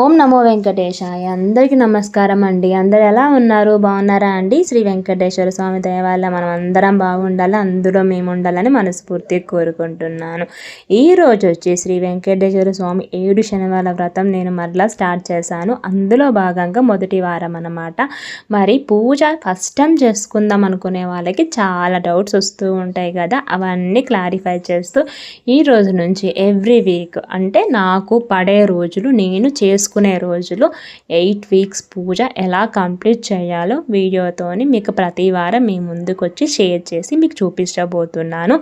ఓం నమో వెంకటేశాయ. అందరికీ నమస్కారం అండి. అందరు ఎలా ఉన్నారు? బాగున్నారా అండి? శ్రీ వెంకటేశ్వర స్వామి దయ మనం అందరం బాగుండాలి అందులో మేము ఉండాలని మనస్ఫూర్తిగా కోరుకుంటున్నాను. ఈ వచ్చి శ్రీ వెంకటేశ్వర స్వామి ఏడు శనివారం వ్రతం నేను మరలా స్టార్ట్ చేశాను. అందులో భాగంగా మొదటి వారం అన్నమాట. మరి పూజ ఫస్ట్ టైం చేసుకుందాం అనుకునే వాళ్ళకి చాలా డౌట్స్ వస్తూ ఉంటాయి కదా. అవన్నీ క్లారిఫై చేస్తూ ఈ రోజు నుంచి ఎవ్రీ వీక్ అంటే నాకు పడే రోజులు నేను చేసు చేసుకునే రోజులు ఎయిట్ వీక్స్ పూజ ఎలా కంప్లీట్ చేయాలో వీడియోతోని మీకు ప్రతి వారం మీ ముందుకు వచ్చి షేర్ చేసి మీకు చూపించబోతున్నాను.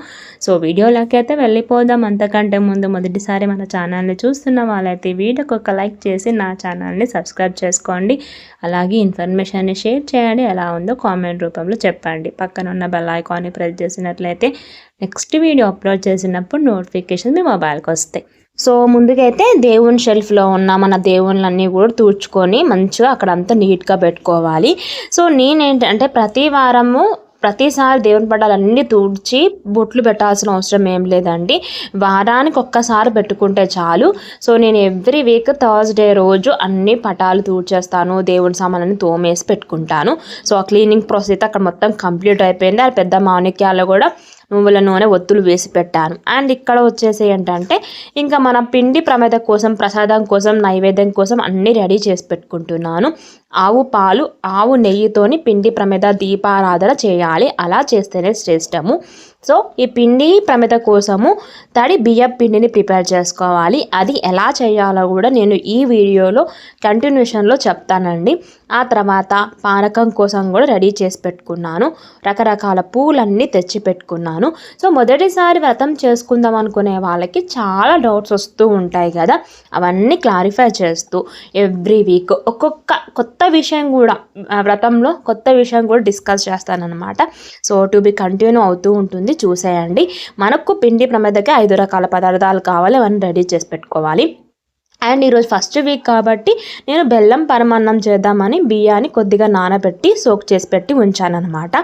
సో వీడియోలోకి అయితే వెళ్ళిపోదాం. అంతకంటే ముందు మొదటిసారి మన ఛానల్ని చూస్తున్న వాళ్ళైతే వీడియోకి ఒక లైక్ చేసి నా ఛానల్ని సబ్స్క్రైబ్ చేసుకోండి. అలాగే ఇన్ఫర్మేషన్ని షేర్ చేయండి. ఎలా ఉందో కామెంట్ రూపంలో చెప్పండి. పక్కన ఉన్న బెల్ ఐకాన్ని ప్రెస్ చేసినట్లయితే నెక్స్ట్ వీడియో అప్లోడ్ చేసినప్పుడు నోటిఫికేషన్ మీ మొబైల్కి వస్తాయి. సో ముందుకైతే దేవుని షెల్ఫ్లో ఉన్న మన దేవుళ్ళన్నీ కూడా తూర్చుకొని మంచిగా అక్కడంతా నీట్గా పెట్టుకోవాలి. సో నేనేంటంటే ప్రతి వారము ప్రతిసారి దేవుని పటాలన్నీ తూడ్చి బొట్లు పెట్టాల్సిన అవసరం ఏం లేదండి. వారానికి ఒక్కసారి పెట్టుకుంటే చాలు. సో నేను ఎవ్రీ వీక్ థర్స్డే రోజు అన్ని పటాలు తూడ్చేస్తాను. దేవుని సామాన్లని తోమేసి పెట్టుకుంటాను. సో ఆ క్లీనింగ్ ప్రాసెస్ అక్కడ మొత్తం కంప్లీట్ అయిపోయింది. ఆ పెద్ద మాణిక్యాలు కూడా నువ్వుల నూనె ఒత్తులు వేసి పెట్టాను. అండ్ ఇక్కడ వచ్చేసి ఏంటంటే ఇంకా మన పిండి ప్రమేద కోసం ప్రసాదం కోసం నైవేద్యం కోసం అన్నీ రెడీ చేసి పెట్టుకుంటున్నాను. ఆవు పాలు ఆవు నెయ్యితోని పిండి ప్రమేద దీపారాధన చేయాలి. అలా చేస్తేనే శ్రేష్టము. సో ఈ పిండి ప్రమిత కోసము తడి బియ్యం పిండిని ప్రిపేర్ చేసుకోవాలి. అది ఎలా చేయాలో కూడా నేను ఈ వీడియోలో కంటిన్యూషన్లో చెప్తానండి. ఆ తర్వాత పానకం కోసం కూడా రెడీ చేసి పెట్టుకున్నాను. రకరకాల పూలన్నీ తెచ్చి పెట్టుకున్నాను. సో మొదటిసారి వ్రతం చేసుకుందాం అనుకునే వాళ్ళకి చాలా డౌట్స్ వస్తూ ఉంటాయి కదా. అవన్నీ క్లారిఫై చేస్తూ ఎవ్రీ వీక్ ఒక్కొక్క కొత్త విషయం కూడా వ్రతంలో కొత్త విషయం కూడా డిస్కస్ చేస్తానన్నమాట. సో టు బి కంటిన్యూ అవుతూ ఉంటుంది. చూసేయండి. మనకు పిండి ప్రమేదకి ఐదు రకాల పదార్థాలు కావాలి. అవన్నీ రెడీ చేసి పెట్టుకోవాలి. అండ్ ఈరోజు ఫస్ట్ వీక్ కాబట్టి నేను బెల్లం పరమాన్నం చేద్దామని బియ్యాన్ని కొద్దిగా నానబెట్టి సోక్ చేసి పెట్టి ఉంచానమాట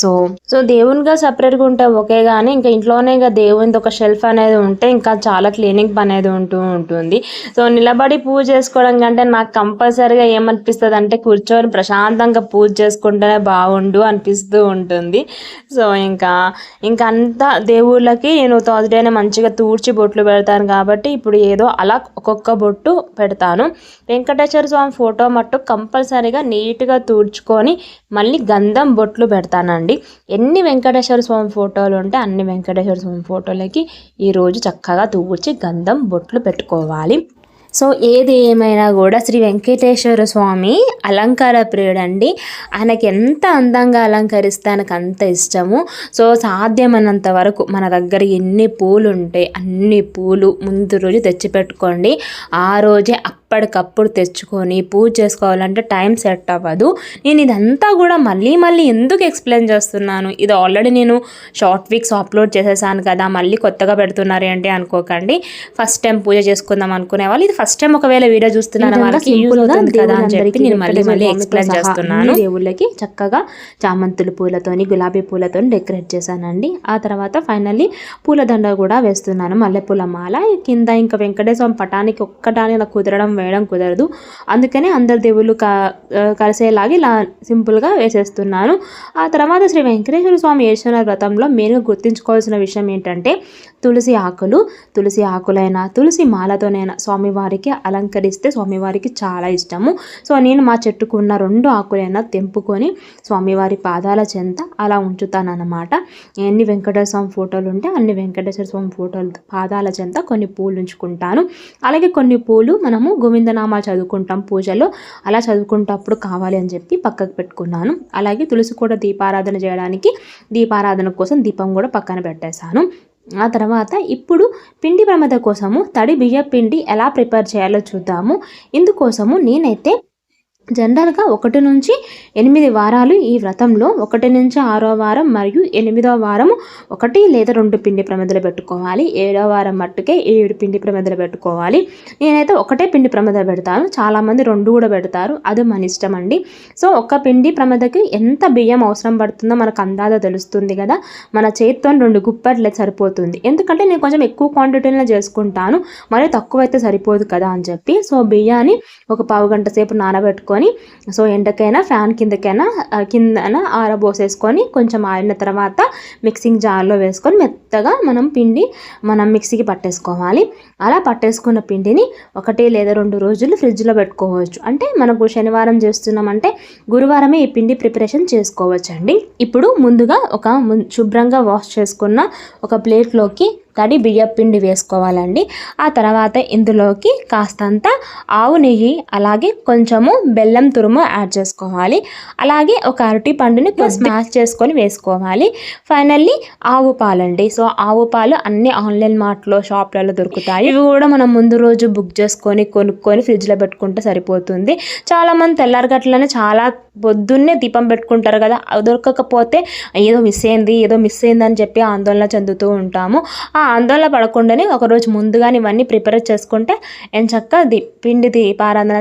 సో సో దేవునిగా సపరేట్గా ఉంటే ఓకే కానీ ఇంకా ఇంట్లోనే ఇంకా దేవునిది ఒక షెల్ఫ్ అనేది ఉంటే ఇంకా చాలా క్లీనింగ్ పని అనేది ఉంటూ ఉంటుంది. సో నిలబడి పూజ చేసుకోవడం కంటే నాకు కంపల్సరీగా ఏమనిపిస్తుంది అంటే కూర్చొని ప్రశాంతంగా పూజ చేసుకుంటేనే బాగుండు అనిపిస్తూ ఉంటుంది. సో ఇంకా ఇంకా అంతా దేవుళ్ళకి నేను థర్స్డేనే మంచిగా తూడ్చి బొట్లు పెడతాను కాబట్టి ఇప్పుడు ఏదో అలా ఒక్కొక్క బొట్టు పెడతాను. వెంకటేశ్వర స్వామి ఫోటో మట్టు కంపల్సరీగా నీట్గా తుడుచుకొని మళ్ళీ గంధం బొట్లు పెడతానండి. ఎన్ని వెంకటేశ్వర స్వామి ఫోటోలు ఉంటే అన్ని వెంకటేశ్వర స్వామి ఫోటోలకి ఈరోజు చక్కగా తూడ్చి గంధం బొట్లు పెట్టుకోవాలి. సో ఏది ఏమైనా కూడా శ్రీ వెంకటేశ్వర స్వామి అలంకార ప్రియుడండి ఆయనకి ఎంత అందంగా అలంకరిస్తే ఆయనకు అంత ఇష్టము. సో సాధ్యమైనంత వరకు మన దగ్గర ఎన్ని పూలు ఉంటే అన్ని పూలు ముందు రోజు తెచ్చిపెట్టుకోండి. ఆ రోజే అప్పటికప్పుడు తెచ్చుకొని పూజ చేసుకోవాలంటే టైం సెట్ అవ్వదు. నేను ఇదంతా కూడా మళ్ళీ మళ్ళీ ఎందుకు ఎక్స్ప్లెయిన్ చేస్తున్నాను? ఇది ఆల్రెడీ నేను షార్ట్ వీక్స్ అప్లోడ్ చేసేసాను కదా మళ్ళీ కొత్తగా పెడుతున్నారు ఏంటి అనుకోకండి. ఫస్ట్ టైం పూజ చేసుకుందాం అనుకునే వాళ్ళు ఇది ఫస్ట్ టైం ఒకవేళ వీడియో చూస్తున్నాను వాళ్ళకి యూజ్ అవుతుంది కదా అని చెప్పి నేను మళ్ళీ మళ్ళీ ఎక్స్ప్లెయిన్ చేస్తున్నాను. దేవుళ్ళకి చక్కగా చామంతుల పూలతోని గులాబీ పూలతోని డెకరేట్ చేశానండి. ఆ తర్వాత ఫైనల్లీ పూలదండ కూడా వేస్తున్నాను. మల్లెపూల మాల కింద ఇంకా వెంకటేశ్వరం పటానికి ఒక్కటాని కుదరడం వేయడం కుదరదు. అందుకనే అందరు దేవుళ్ళు కలిసేలాగా ఇలా సింపుల్గా వేసేస్తున్నాను. ఆ తర్వాత శ్రీ వెంకటేశ్వర స్వామి ఈశ్వర వ్రతంలో మెయిన్గా గుర్తుంచుకోవాల్సిన విషయం ఏంటంటే తులసి ఆకులు తులసి ఆకులైనా తులసి మాలతోనైనా స్వామివారికి అలంకరిస్తే స్వామివారికి చాలా ఇష్టము. సో నేను మా చెట్టుకు ఉన్న రెండు ఆకులైనా తెంపుకొని స్వామివారి పాదాల చెంత అలా ఉంచుతానన్నమాట. ఎన్ని వెంకటేశ్వర స్వామి ఫోటోలు ఉంటే అన్ని వెంకటేశ్వర స్వామి ఫోటోలు పాదాల చెంత కొన్ని పూలు ఉంచుకుంటాను. అలాగే కొన్ని పూలు మనము గోవిందనామాలు చదువుకుంటాం పూజలో. అలా చదువుకుంటప్పుడు కావాలి అని చెప్పి పక్కకు పెట్టుకున్నాను. అలాగే తులసి కూడా దీపారాధన చేయడానికి దీపారాధన కోసం దీపం కూడా పక్కన పెట్టేశాను. ఆ తర్వాత ఇప్పుడు పిండి ప్రమద కోసము తడి బియ్య పిండి ఎలా ప్రిపేర్ చేయాలో చూద్దాము. ఇందుకోసము నేనైతే జనరల్గా ఒకటి నుంచి ఎనిమిది వారాలు ఈ వ్రతంలో ఒకటి నుంచి ఆరో వారం మరియు ఎనిమిదో వారం ఒకటి లేదా రెండు పిండి ప్రమిదలు పెట్టుకోవాలి. ఏడో వారం మట్టుకే ఏడు పిండి ప్రమిదలు పెట్టుకోవాలి. నేనైతే ఒకటే పిండి ప్రమిద పెడతాను. చాలామంది రెండు కూడా పెడతారు. అది మన ఇష్టం అండి. సో ఒక పిండి ప్రమిదకి ఎంత బియ్యం అవసరం పడుతుందో మనకు అందాజ తెలుస్తుంది కదా. మన చేతితో రెండు గుప్పట్లే సరిపోతుంది. ఎందుకంటే నేను కొంచెం ఎక్కువ క్వాంటిటీలో చేసుకుంటాను. మరి తక్కువ అయితే సరిపోదు కదా అని చెప్పి. సో బియ్యాన్ని ఒక పావు గంట సేపు నానబెట్టుకొని పెట్టుకొని సో ఎండకైనా ఫ్యాన్ కిందకైనా కిందన ఆరబోసేసుకొని కొంచెం ఆడిన తర్వాత మిక్సింగ్ జార్లో వేసుకొని మెత్తగా మనం పిండి మనం మిక్సీకి పట్టేసుకోవాలి. అలా పట్టేసుకున్న పిండిని ఒకటి లేదా రెండు రోజులు ఫ్రిడ్జ్లో పెట్టుకోవచ్చు. అంటే మనకు శనివారం చేస్తున్నామంటే గురువారమే ఈ పిండి ప్రిపరేషన్ చేసుకోవచ్చు అండి ఇప్పుడు ముందుగా ఒక శుభ్రంగా వాష్ చేసుకున్న ఒక ప్లేట్లోకి తడి బియ్యం పిండి వేసుకోవాలండి. ఆ తర్వాత ఇందులోకి కాస్తంత ఆవు నెయ్యి అలాగే కొంచెము బెల్లం తురుము యాడ్ చేసుకోవాలి. అలాగే ఒక అరటి పండుని స్మాష్ చేసుకొని వేసుకోవాలి. ఫైనల్లీ ఆవు పాలండి. సో ఆవు పాలు అన్ని ఆన్లైన్ మార్ట్లో షాప్లలో దొరుకుతాయి. ఇవి కూడా మనం ముందు రోజు బుక్ చేసుకొని కొనుక్కొని ఫ్రిడ్జ్లో పెట్టుకుంటే సరిపోతుంది. చాలామంది తెల్లారగట్లనే చాలా పొద్దున్నే దీపం పెట్టుకుంటారు కదా. దొరకకపోతే ఏదో మిస్ అయింది ఏదో మిస్ అయింది అని చెప్పి ఆందోళన చెందుతూ ఉంటాము. ఆ ఆందోళన పడకుండానే ఒకరోజు ముందుగానే ఇవన్నీ ప్రిపేర్ చేసుకుంటే చక్కగా ది పిండి దీపారాధన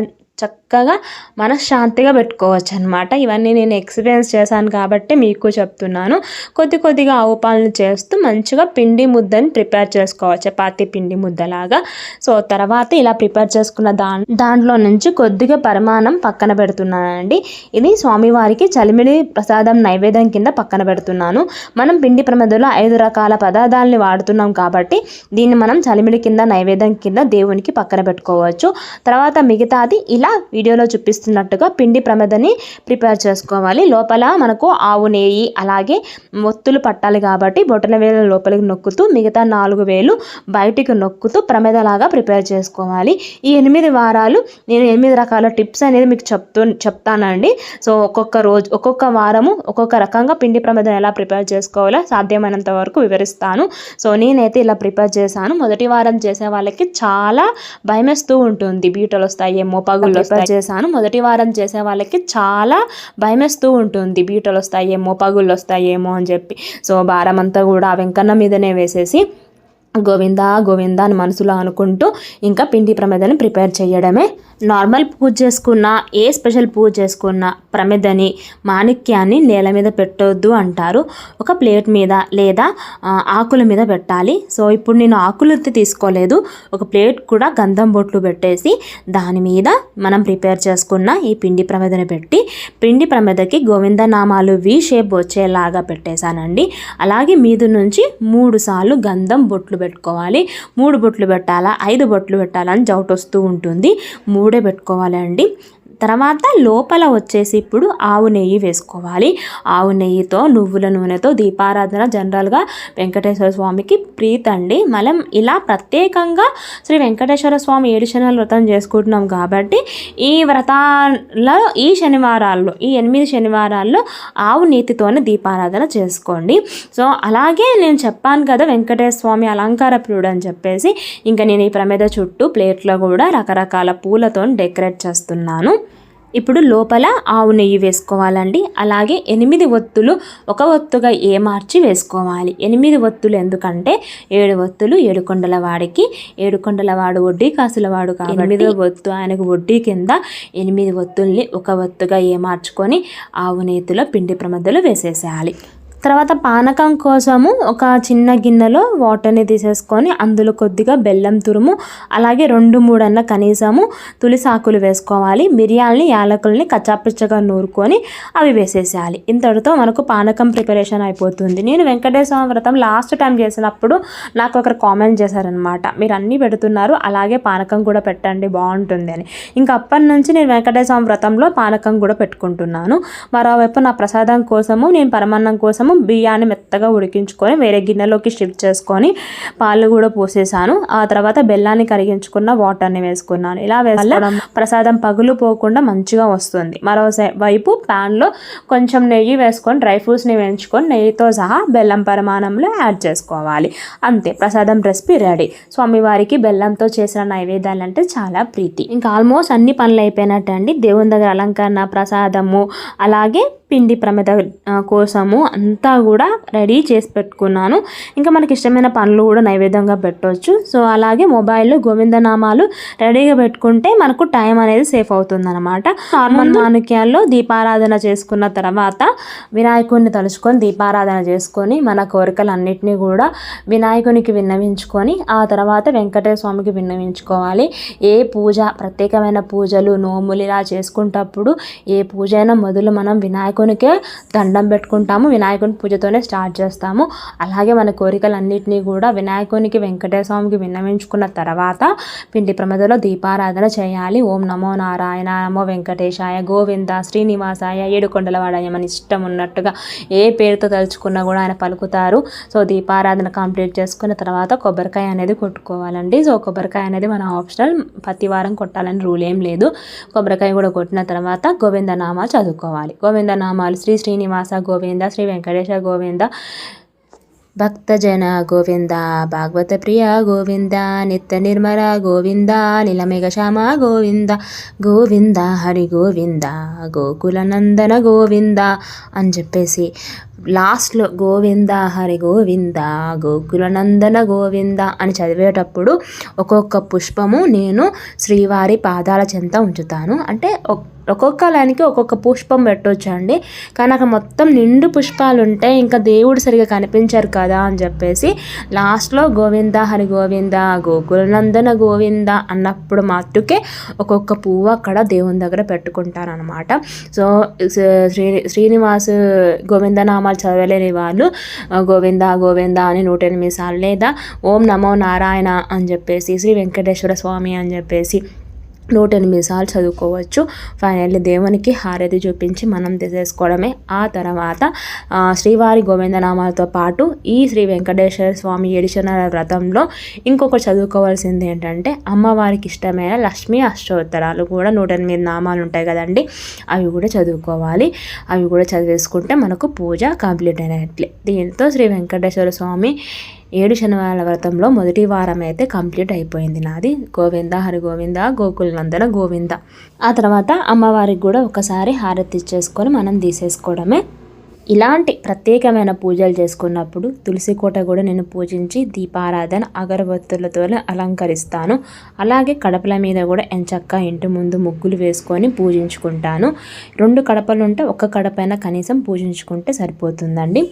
చక్కగా మనశ్శాంతిగా పెట్టుకోవచ్చు అనమాట ఇవన్నీ నేను ఎక్స్పీరియన్స్ చేశాను కాబట్టి మీకు చెప్తున్నాను. కొద్ది కొద్దిగా ఆవు పాలను చేస్తూ మంచిగా పిండి ముద్దని ప్రిపేర్ చేసుకోవచ్చు. చపాతి పిండి ముద్దలాగా. సో తర్వాత ఇలా ప్రిపేర్ చేసుకున్న దా దాంట్లో నుంచి కొద్దిగా పరిమాణం పక్కన పెడుతున్నానండి. ఇది స్వామివారికి చలిమిడి ప్రసాదం నైవేద్యం కింద పక్కన పెడుతున్నాను. మనం పిండి ప్రమదలో ఐదు రకాల పదార్థాలని వాడుతున్నాం కాబట్టి దీన్ని మనం చలిమిడి కింద నైవేద్యం కింద దేవునికి పక్కన పెట్టుకోవచ్చు. తర్వాత మిగతాది ఇలా వీడియోలో చూపిస్తున్నట్టుగా పిండి ప్రమదని ప్రిపేర్ చేసుకోవాలి. లోపల మనకు ఆవు నెయ్యి అలాగే మొత్తులు పట్టాలి కాబట్టి బొటన వేలు లోపలికి నొక్కుతూ మిగతా నాలుగు వేలు బయటికి నొక్కుతూ ప్రమేదలాగా ప్రిపేర్ చేసుకోవాలి. ఈ ఎనిమిది వారాలు నేను ఎనిమిది రకాల టిప్స్ అనేది మీకు చెప్తూ చెప్తానండి. సో ఒక్కొక్క రోజు ఒక్కొక్క వారము ఒక్కొక్క రకంగా పిండి ప్రమేదం ఎలా ప్రిపేర్ చేసుకోవాలో సాధ్యమైనంత వరకు వివరిస్తాను. సో నేనైతే ఇలా ప్రిపేర్ చేశాను. మొదటి వారం చేసే వాళ్ళకి చాలా భయమేస్తూ ఉంటుంది. బీటలు వస్తాయేమో పగులు వస్తాయి చేశాను. మొదటి వారం చేసే వాళ్ళకి చాలా భయమేస్తూ ఉంటుంది. బీటలు వస్తాయేమో పగుళ్ళు వస్తాయేమో అని చెప్పి. సో భారం అంతా కూడా వెంకన్న మీదనే వేసేసి గోవిందా గోవిందా అని మనసులో అనుకుంటూ ఇంకా పిండి ప్రమేదని ప్రిపేర్ చేయడమే. నార్మల్ పూజ చేసుకున్న ఏ స్పెషల్ పూజ చేసుకున్న ప్రమేదని మాణిక్యాన్ని నేల మీద పెట్టొద్దు అంటారు. ఒక ప్లేట్ మీద లేదా ఆకుల మీద పెట్టాలి. సో ఇప్పుడు నేను ఆకులు తీసుకోలేదు. ఒక ప్లేట్ కూడా గంధం బొట్లు పెట్టేసి దాని మీద మనం ప్రిపేర్ చేసుకున్న ఈ పిండి ప్రమేదని పెట్టి పిండి ప్రమేదకి గోవింద నామాలు వి షేప్ వచ్చేలాగా పెట్టేశానండి. అలాగే మీద నుంచి మూడు సార్లు గంధం బొట్లు పెట్టుకోవాలి. మూడు బొట్లు పెట్టాలా? ఐదు బొట్లు పెట్టాలని జౌట్ వస్తూ ఉంటుంది. మూడే పెట్టుకోవాలండి. తర్వాత లోపల వచ్చేసి ఇప్పుడు ఆవు నెయ్యి వేసుకోవాలి. ఆవు నెయ్యితో నువ్వుల నూనెతో దీపారాధన జనరల్గా వెంకటేశ్వర స్వామికి ప్రీతండి మనం ఇలా ప్రత్యేకంగా శ్రీ వెంకటేశ్వర స్వామి ఏడు శనివారాలు వ్రతం చేసుకుంటున్నాం కాబట్టి ఈ వ్రతాల్లో ఈ శనివారాల్లో ఈ ఎనిమిది శనివారాల్లో ఆవు నీతితోనే దీపారాధన చేసుకోండి. సో అలాగే నేను చెప్పాను కదా వెంకటేశ్వర స్వామి అలంకార ప్రియుడు అని చెప్పేసి ఇంకా నేను ఈ ప్రమేద చుట్టూ ప్లేట్లో కూడా రకరకాల పూలతో డెకరేట్ చేస్తున్నాను. ఇప్పుడు లోపల ఆవు నెయ్యి వేసుకోవాలండి. అలాగే ఎనిమిది ఒత్తులు ఒక ఒత్తుగా ఏమార్చి వేసుకోవాలి. ఎనిమిది ఒత్తులు ఎందుకంటే ఏడు ఒత్తులు ఏడుకొండల వాడికి. ఏడుకొండల వాడు వడ్డీ కాసుల వాడు ఎనిమిదో ఒత్తు ఆయనకు వడ్డీ కింద ఎనిమిది ఒత్తుల్ని ఒక ఒత్తుగా ఏమార్చుకొని ఆవు నేతిలో పిండి ప్రమద్దలు వేసేసేయాలి. తర్వాత పానకం కోసము ఒక చిన్న గిన్నెలో వాటర్ని తీసేసుకొని అందులో కొద్దిగా బెల్లం తురుము అలాగే రెండు మూడన్న కనీసము తులిసాకులు వేసుకోవాలి. మిరియాలని యాలకుల్ని కచ్చాపిచ్చగా నూరుకొని అవి వేసేసేయాలి. ఇంతటితో మనకు పానకం ప్రిపరేషన్ అయిపోతుంది. నేను వెంకటేశ్వర వ్రతం లాస్ట్ టైం చేసినప్పుడు నాకు ఒకరు కామెంట్ చేశారనమాట మీరు అన్నీ పెడుతున్నారు అలాగే పానకం కూడా పెట్టండి బాగుంటుంది అని. ఇంకా అప్పటి నుంచి నేను వెంకటేశ్వర వ్రతంలో పానకం కూడా పెట్టుకుంటున్నాను. మరోవైపు నా ప్రసాదం కోసము నేను పరమాన్నం కోసం మనము బియ్యాన్ని మెత్తగా ఉడికించుకొని వేరే గిన్నెలోకి షిఫ్ట్ చేసుకొని పాలు కూడా పోసేసాను. ఆ తర్వాత బెల్లాన్ని కరిగించుకున్న వాటర్ని వేసుకున్నాను. ఇలా వేసుకోవడం ప్రసాదం పగులు పోకుండా మంచిగా వస్తుంది. మరో సై- వైపు ప్యాన్లో కొంచెం నెయ్యి వేసుకొని డ్రై ఫ్రూట్స్ని వేయించుకొని నెయ్యితో సహా బెల్లం పరిమాణంలో యాడ్ చేసుకోవాలి. అంతే ప్రసాదం రెసిపీ రెడీ. స్వామివారికి బెల్లంతో చేసిన నైవేద్యాలు అంటే చాలా ప్రీతి. ఇంకా ఆల్మోస్ట్ అన్ని పనులు అయిపోయినట్టు అండి దేవుని దగ్గర అలంకరణ ప్రసాదము అలాగే పిండి ప్రమిద కోసము అంతా కూడా రెడీ చేసి పెట్టుకున్నాను. ఇంకా మనకి ఇష్టమైన పనులు కూడా నైవేద్యంగా పెట్టవచ్చు సో అలాగే మొబైల్లో గోవిందనామాలు రెడీగా పెట్టుకుంటే మనకు టైం అనేది సేఫ్ అవుతుంది అనమాట నార్మల్ మాణిక్యాల్లో దీపారాధన చేసుకున్న తర్వాత వినాయకుడిని తలుచుకొని దీపారాధన చేసుకొని మన కోరికలన్నిటినీ కూడా వినాయకునికి విన్నవించుకొని ఆ తర్వాత వెంకటేశ్వర స్వామికి విన్నవించుకోవాలి. ఏ పూజ ప్రత్యేకమైన పూజలు నోములు ఇలా చేసుకుంటప్పుడు ఏ పూజ అయినా మొదలు మనం వినాయకునికే దండం పెట్టుకుంటాము వినాయకుని పూజతోనే స్టార్ట్ చేస్తాము. అలాగే మన కోరికలన్నింటినీ కూడా వినాయకునికి వెంకటేశ్వర స్వామికి విన్నవించుకున్న తర్వాత పిండి ప్రమదలో దీపారాధన చేయాలి. ఓం నమో నారాయణ నమో వెంకటేశాయ గోవింద శ్రీనివాసాయ ఏడుకొండలవాడాయ మన ఇష్టం ఉన్నట్టుగా ఏ పేరుతో తలుచుకున్నా కూడా ఆయన పలుకుతారు. సో దీపారాధన కంప్లీట్ చేసుకున్న తర్వాత కొబ్బరికాయ అనేది కొట్టుకోవాలండి. సో కొబ్బరికాయ అనేది మన ఆప్షనల్ ప్రతి వారం కొట్టాలని రూల్ ఏం లేదు. కొబ్బరికాయ కూడా కొట్టిన తర్వాత గోవిందనామా చదువుకోవాలి. గోవింద నామాలు. శ్రీ శ్రీనివాస గోవింద శ్రీ వెంకటేశ గోవింద భక్తజన గోవింద భాగవత ప్రియ గోవింద నిత్య నిర్మల గోవింద నిలమేఘ శ్యామ గోవింద గోవింద హరి గోవింద గోకులనందన గోవింద అని చెప్పేసి లాస్ట్లో గోవింద హరి గోవింద గోకులనందన గోవింద అని చదివేటప్పుడు ఒక్కొక్క పుష్పము నేను శ్రీవారి పాదాల చెంత ఉంచుతాను. అంటే ఒక్కొక్క లైన్కి ఒక్కొక్క పుష్పం పెట్టొచ్చండి. కానీ అక్కడ మొత్తం నిండు పుష్పాలు ఉంటాయి. ఇంకా దేవుడు సరిగా కనిపించారు కదా అని చెప్పేసి లాస్ట్లో గోవింద హరి గోవింద గోకులనందన గోవింద అన్నప్పుడు మట్టుకే ఒక్కొక్క పువ్వు అక్కడ దేవుని దగ్గర పెట్టుకుంటారు అనమాట సో శ్రీ శ్రీనివాస్ గోవింద నామాలు చదవలేని వాళ్ళు గోవింద గోవింద అని నూట ఎనిమిది సార్లు లేదా ఓం నమో నారాయణ అని చెప్పేసి శ్రీ వెంకటేశ్వర స్వామి అని చెప్పేసి నూట ఎనిమిది సార్లు చదువుకోవచ్చు. ఫైనల్లీ దేవునికి హారతి చూపించి మనం తీసేసుకోవడమే. ఆ తర్వాత శ్రీవారి గోవిందనామాలతో పాటు ఈ శ్రీ వెంకటేశ్వర స్వామి ఏడిచనర వ్రతంలో ఇంకొకటి చదువుకోవాల్సింది ఏంటంటే అమ్మవారికి ఇష్టమైన లక్ష్మీ అష్టోత్తరాలు కూడా నూట ఎనిమిది నామాలు ఉంటాయి కదండి. అవి కూడా చదువుకోవాలి. అవి కూడా చదివేసుకుంటే మనకు పూజ కంప్లీట్ అయినట్లే. దీంతో శ్రీ వెంకటేశ్వర స్వామి ఏడు శనివారాల వ్రతంలో మొదటి వారం అయితే కంప్లీట్ అయిపోయింది నాది. గోవింద హరి గోవింద గోకులందన గోవింద. ఆ తర్వాత అమ్మవారికి కూడా ఒకసారి హారతి ఇచ్చేసుకొని మనం తీసేసుకోవడమే. ఇలాంటి ప్రత్యేకమైన పూజలు చేసుకున్నప్పుడు తులసి కోట కూడా నేను పూజించి దీపారాధన అగరబత్తులతోనే అలంకరిస్తాను. అలాగే కడపల మీద కూడా ఎంచక్క ఇంటి ముందు ముగ్గులు వేసుకొని పూజించుకుంటాను. రెండు కడపలు ఉంటే ఒక కడపైన కనీసం పూజించుకుంటే సరిపోతుందండి.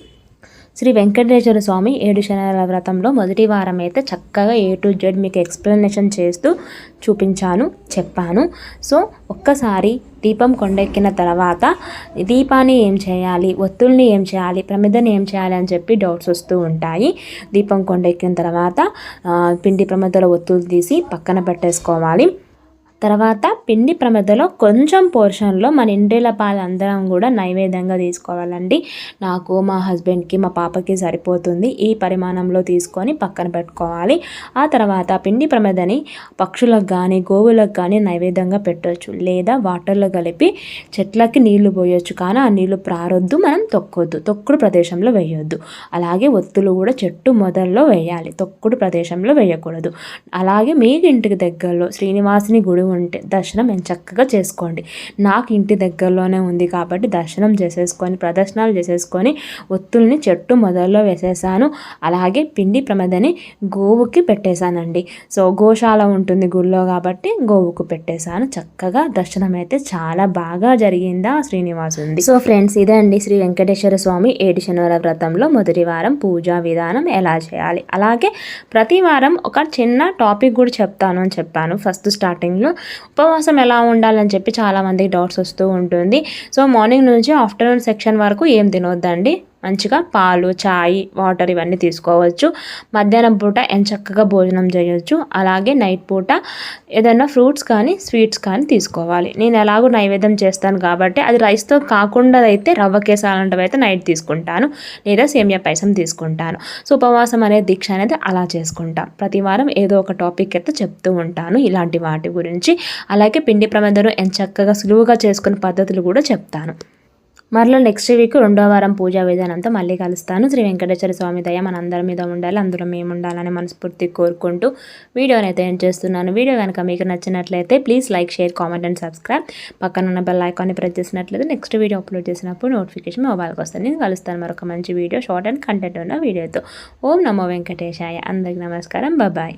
శ్రీ వెంకటేశ్వర స్వామి ఏడు శనివారాల వ్రతంలో మొదటి వారం అయితే చక్కగా ఏ టు జెడ్ మీకు ఎక్స్ప్లెనేషన్ చేస్తూ చూపించాను చెప్పాను. సో ఒక్కసారి దీపం కొండెక్కిన తర్వాత దీపాన్ని ఏం చేయాలి ఒత్తుల్ని ఏం చేయాలి ప్రమిదని ఏం చేయాలి అని చెప్పి డౌట్స్ వస్తూ ఉంటాయి. దీపం కొండెక్కిన తర్వాత పిండి ప్రమిదలో ఒత్తులు తీసి పక్కన పెట్టేసుకోవాలి. తర్వాత పిండి ప్రమిదలో కొంచెం పోర్షన్లో మన ఇంటిల పాలు అందరం కూడా నైవేద్యంగా తీసుకోవాలండి. నాకు మా హస్బెండ్కి మా పాపకి సరిపోతుంది. ఈ పరిమాణంలో తీసుకొని పక్కన పెట్టుకోవాలి. ఆ తర్వాత పిండి ప్రమిదని పక్షులకు కానీ గోవులకు కానీ నైవేద్యంగా పెట్టవచ్చు లేదా వాటర్లో కలిపి చెట్లకి నీళ్ళు పోయొచ్చు. కానీ ఆ నీళ్ళు ప్రారొద్దు మనం తొక్కొద్దు. తొక్కుడు ప్రదేశంలో వేయొద్దు. అలాగే ఒత్తులు కూడా చెట్టు మొదల్లో వేయాలి. తొక్కుడు ప్రదేశంలో వేయకూడదు. అలాగే మీ ఇంటికి దగ్గరలో శ్రీనివాసిని గుడి ఉంటే దర్శనం చక్కగా చేసుకోండి. నాకు ఇంటి దగ్గరలోనే ఉంది కాబట్టి దర్శనం చేసేసుకొని ప్రదర్శనలు చేసేసుకొని ఒత్తుల్ని చెట్టు మొదల్లో వేసేసాను. అలాగే పిండి ప్రమదని గోవుకి పెట్టేశానండి. సో గోశాల ఉంటుంది గుళ్ళో కాబట్టి గోవుకు పెట్టేశాను. చక్కగా దర్శనం అయితే చాలా బాగా జరిగిందా శ్రీనివాసుంది. సో ఫ్రెండ్స్ ఇదే అండి శ్రీ వెంకటేశ్వర స్వామి ఏడు శనివార వ్రతంలో మొదటి వారం పూజా విధానం ఎలా చేయాలి. అలాగే ప్రతి వారం ఒక చిన్న టాపిక్ కూడా చెప్తాను అని చెప్పాను. ఫస్ట్ స్టార్టింగ్లో ఉపవాసం ఎలా ఉండాలని చెప్పి చాలామందికి డౌట్స్ వస్తూ ఉంటుంది. సో మార్నింగ్ నుంచి ఆఫ్టర్నూన్ సెక్షన్ వరకు ఏం తినొద్దండి? మంచిగా పాలు చాయ్ వాటర్ ఇవన్నీ తీసుకోవచ్చు. మధ్యాహ్నం పూట ఎంచక్కగా భోజనం చేయొచ్చు. అలాగే నైట్ పూట ఏదైనా ఫ్రూట్స్ కానీ స్వీట్స్ కానీ తీసుకోవాలి. నేను ఎలాగో నైవేద్యం చేస్తాను కాబట్టి అది రైస్తో కాకుండా అయితే రవ్వ కేసు అయితే నైట్ తీసుకుంటాను. లేదా సేమియా పాయసం తీసుకుంటాను. సో ఉపవాసం అనే దీక్ష అనేది అలా చేసుకుంటాం. ప్రతి వారం ఏదో ఒక టాపిక్ అయితే చెప్తూ ఉంటాను ఇలాంటి వాటి గురించి. అలాగే పిండి ప్రమాదం ఎంచక్కగా సులువుగా చేసుకునే పద్ధతులు కూడా చెప్తాను. మరలా నెక్స్ట్ వీక్ రెండో వారం పూజా విధానంతో మళ్ళీ కలుస్తాను. శ్రీ వెంకటేశ్వర స్వామి దయ మన అందరి మీద ఉండాలి అందరూ మేము ఉండాలని మనస్ఫూర్తి కోరుకుంటూ వీడియోని అయితే ఏం చేస్తున్నాను. వీడియో కనుక మీకు నచ్చినట్లయితే please like share comment and subscribe పక్కన ఉన్న బెల్ ఐకాన్ని ప్రెస్ చేసినట్లయితే నెక్స్ట్ వీడియో అప్లోడ్ చేసినప్పుడు నోటిఫికేషన్ మొబైల్కి వస్తుంది. నేను కలుస్తాను మరొక మంచి వీడియో షార్ట్ అండ్ కంటెంట్ ఉన్న వీడియోతో. ఓం నమో వెంకటేశాయ. అందరికి నమస్కారం. బాయ్